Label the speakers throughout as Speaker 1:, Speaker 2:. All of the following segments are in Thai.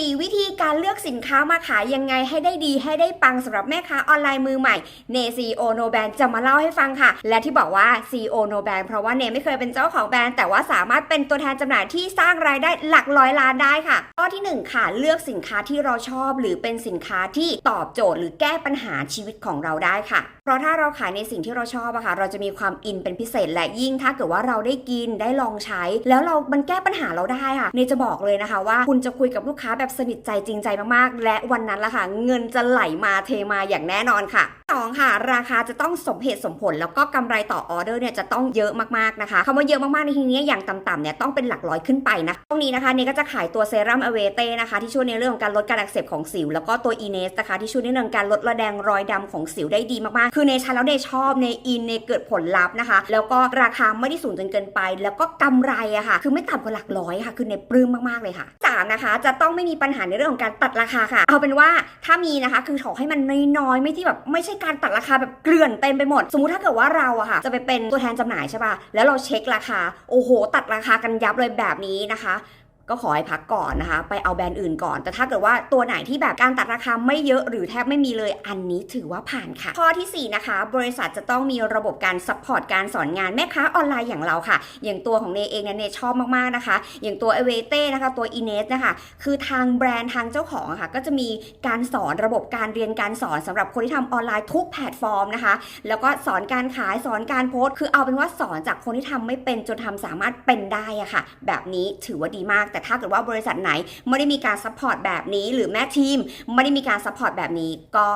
Speaker 1: 4 วิธีการเลือกสินค้ามาขายยังไงให้ได้ดีให้ได้ปังสำหรับแม่ค้าออนไลน์มือใหม่เนซีโอโนแบนจะมาเล่าให้ฟังค่ะ และที่บอกว่า CEO No Brand เพราะว่าเนไม่เคยเป็นเจ้าของแบรนด์แต่ว่าสามารถเป็นตัวแทนจำหน่ายที่สร้างรายได้หลักร้อยล้านได้ค่ะ ข้อที่ 1 ค่ะ เลือกสินค้าที่เราชอบ หรือเป็นสินค้าที่ตอบโจทย์ หรือแก้ปัญหาชีวิตของเราได้ค่ะ เพราะถ้าเราขายในสิ่งที่เราชอบอะค่ะ เราจะมีความอินเป็นพิเศษและยิ่งถ้าเกิดว่าเราได้กินได้ลองใช้ แล้วเรามันแก้ปัญหาเราได้ค่ะเนจะบอกเลยนะคะว่า คุณจะคุยกับลูกค้าแบบสนิทใจจริงใจมากๆ และวันนั้นละค่ะ เงินจะไหลมาเทมาอย่างแน่นอนค่ะสองค่ะ ราคาจะต้องสมเหตุสมผล แล้วก็กำไรต่อออเดอร์เนี่ยจะต้องเยอะมากๆนะคะคำว่าเยอะมากๆในที่นี้อย่างต่ำๆเนี่ยต้องเป็นหลักร้อยขึ้นไปนะตรงนี้นะคะเนก็จะขายตัวเซรั่มอเวเต้นะคะที่ช่วยในเรื่องของการลดการอักเสบของสิว แล้วก็ตัวอีเนสนะคะที่ช่วยในเรื่องการลดระแดงรอยดำของสิวได้ดีมากๆ คือเนใช้แล้วเนชอบเนอินเนเกิดผลลัพธ์นะคะ แล้วก็ราคาไม่ได้สูงจนเกินไป แล้วก็กำไรอะค่ะ คือไม่ต่ำกว่าหลักร้อยค่ะ คือเนปลื้มมากๆเลยค่ะสามนะคะจะต้องไม่มีปัญหาในเรื่องของการตัดราคาค่ะ เอาเป็นว่าถ้ามีนะคะ คือขอให้มันน้อยๆไม่ที่แบบไม่ใช่การตัดราคาแบบเกลื่อนเต็มไปหมด สมมุติถ้าเกิดว่าเราอะค่ะ จะไปเป็นตัวแทนจำหน่ายใช่ป่ะแล้วเราเช็คราคาโอ้โห ตัดราคากันยับเลยแบบนี้นะคะ ก็ขอให้พักก่อนนะคะ ไปเอาแบรนด์อื่นก่อน แต่ถ้าเกิดว่าตัวไหนที่แบบการตัดราคาไม่เยอะหรือแทบไม่มีเลยอันนี้ถือว่าผ่านค่ะ ข้อทีสี่ 4 นะคะ บริษัทจะต้องมีระบบการซัพพอร์ตการสอนงานแม่ค้าออนไลน์อย่างเราค่ะ อย่างตัวของเนเองเนี่ยเนชอบมากๆนะคะ อย่างตัวเอเวเต้นะคะ ตัวอีเนสนะคะ คือทางแบรนด์ทางเจ้าของะค่ะก็จะมีการสอนระบบการเรียนการสอนสำหรับคนที่ทำออนไลน์ทุกแพลตฟอร์มนะคะ แล้วก็สอนการขายสอนการโพสต์คือเอาเป็นว่าสอนจากคนที่ทำไม่เป็นจนทำสามารถเป็นได้อะค่ะ แบบนี้ถือว่าดีมากแต่ถ้าเกิดว่าบริษัทไหนไม่ได้มีการซัพพอร์ตแบบนี้ หรือแม่ทีมไม่ได้มีการซัพพอร์ตแบบนี้ก็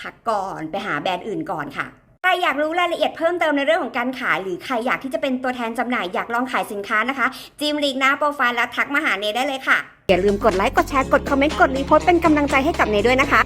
Speaker 1: พักก่อนไปหาแบรนด์อื่นก่อนค่ะใครอยากรู้รายละเอียดเพิ่มเติมในเรื่องของการขาย หรือใครอยากที่จะเป็นตัวแทนจำหน่ายอยากลองขายสินค้านะคะ จิมลิงก์หน้าโปรไฟล์แล้วทักมาหาเนได้เลยค่ะ อย่าลืมกดไลค์กดแชร์กดคอมเมนต์กดรีโพสต์เป็นกำลังใจให้กับเนด้วยนะคะ